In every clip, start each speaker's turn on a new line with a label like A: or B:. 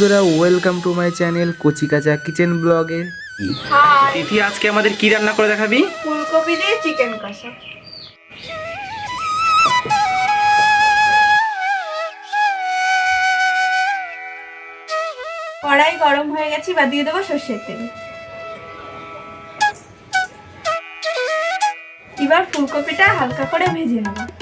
A: বন্ধুরা welcome to my channel কচি কাচা কিচেন ব্লগে তিথি আজকে আমাদের কি রান্না করে দেখাবি?
B: ফুলকপি দিয়ে চিকেন কষা। কড়াই গরম হয়ে গেছে বা দিয়ে দেবো সর্ষের তেল। এবার ফুলকপিটা হালকা করে ভেজে নেব।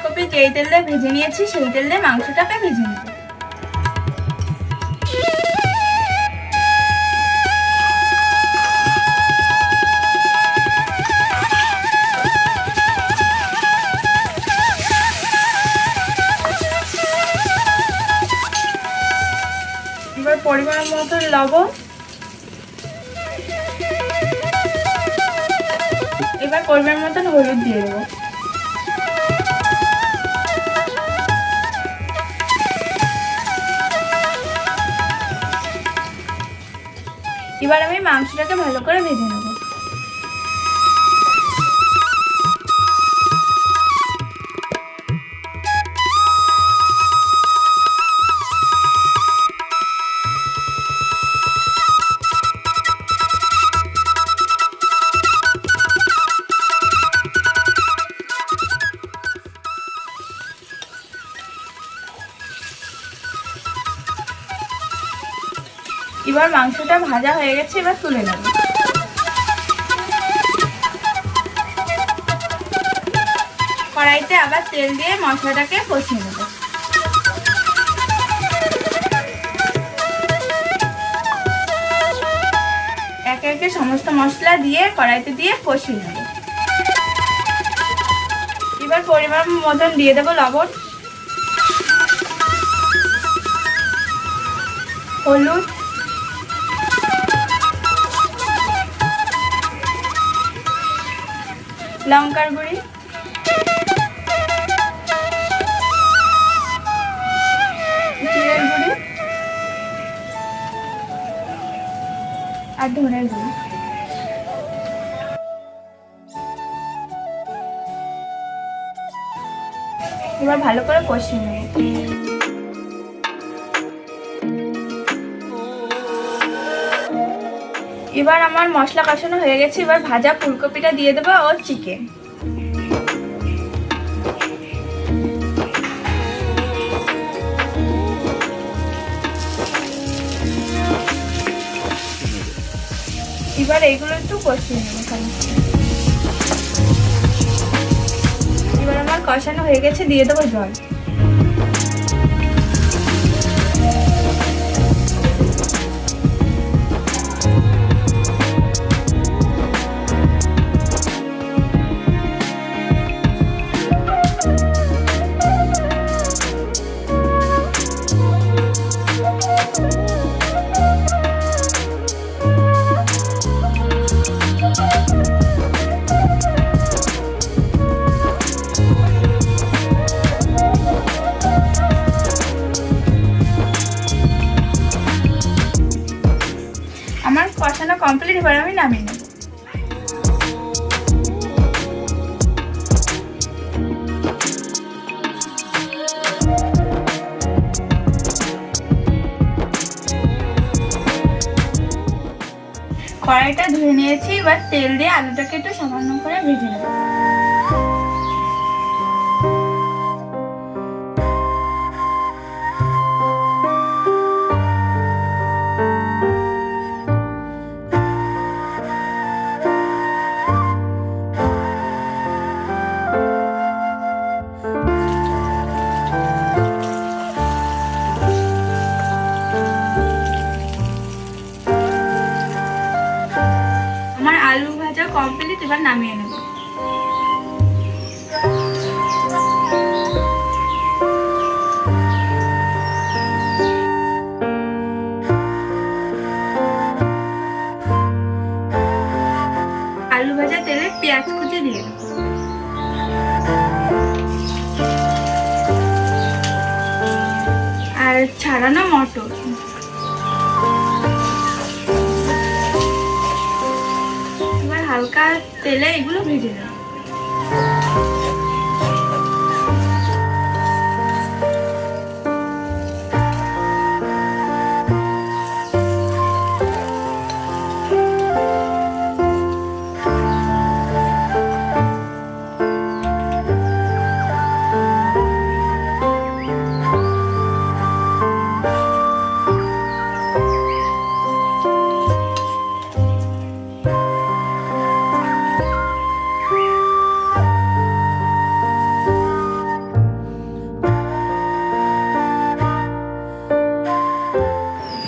B: ফুলকপি যেই তেল দিয়ে ভেজে নিয়েছি, সেই তেল দিয়ে মাংসটাকে ভেজে নেব। এবার পরিমাণ মতো লবণ। এবার পরিমাণ মতন হলুদ দিয়ে দেবো। এবার আমি মাংসটাকে ভালো করে ভেজে নেব। এবার মাংসটা ভাজা হয়ে গেছে, এবার তুলে নেব। কড়াইতে আবার তেল দিয়ে মশলাটাকে কষিয়ে নেব। একে একে সমস্ত মশলা দিয়ে কড়াইতে দিয়ে কষিয়ে নেব। এবার পরিমাণ মতন দিয়ে দেবো লবণ। হলুদ লঙ্কার গুঁড়ি। আর ধনের গুঁড়ি। এবার ভালো করে কষিয়ে নেব এবার আমার মশলা কষানো হয়ে গেছে, এবার ভাজা ফুলকপিটা দিয়ে দেবো ও চিকেন এবার এইগুলো একটু কষিয়ে নেব এবার আমার কষানো হয়ে গেছে, দিয়ে দেবো জল। এবার আমি নামিয়ে কড়াইটা ধুয়ে নিয়েছি, এবার তেল দিয়ে আলুটাকে একটু সামান্য করে ভেজে নেব। এবার নামিয়ে নেব। আলু ভাজা তেলে পেঁয়াজ কুচি দিয়ে আর ছাড়ানো মটর। তেলে এগুলো ভেজে নেব।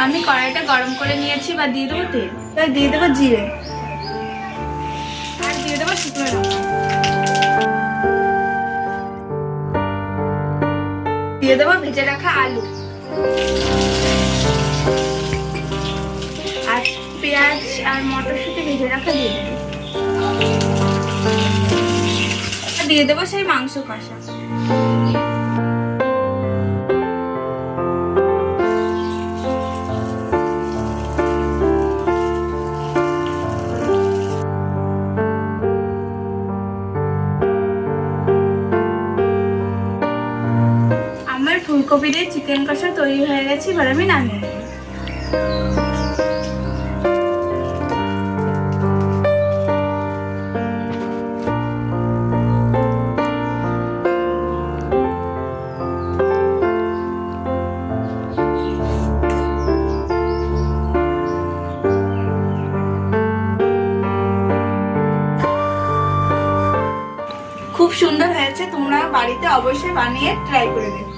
B: আমি কড়াইটা গরম করে নিয়েছি বা দিয়ে দেবো তেল? এবার দিয়ে দেবো জিরে। আর দিয়ে দেবো শুকনো লঙ্কা। দিয়ে দেবো ভেজে রাখা আলু। আর পেঁয়াজ আর মটরশুঁটি ভেজে রাখা দিয়ে দেবো। দিয়ে দেবো সেই মাংস কষা। ফুলকপি দিয়ে চিকেন কষা তৈরি হয়ে গেছে, এবার আমি নামিয়ে খুব সুন্দর হয়েছে, তোমরা বাড়িতে অবশ্যই বানিয়ে ট্রাই করে দেখো।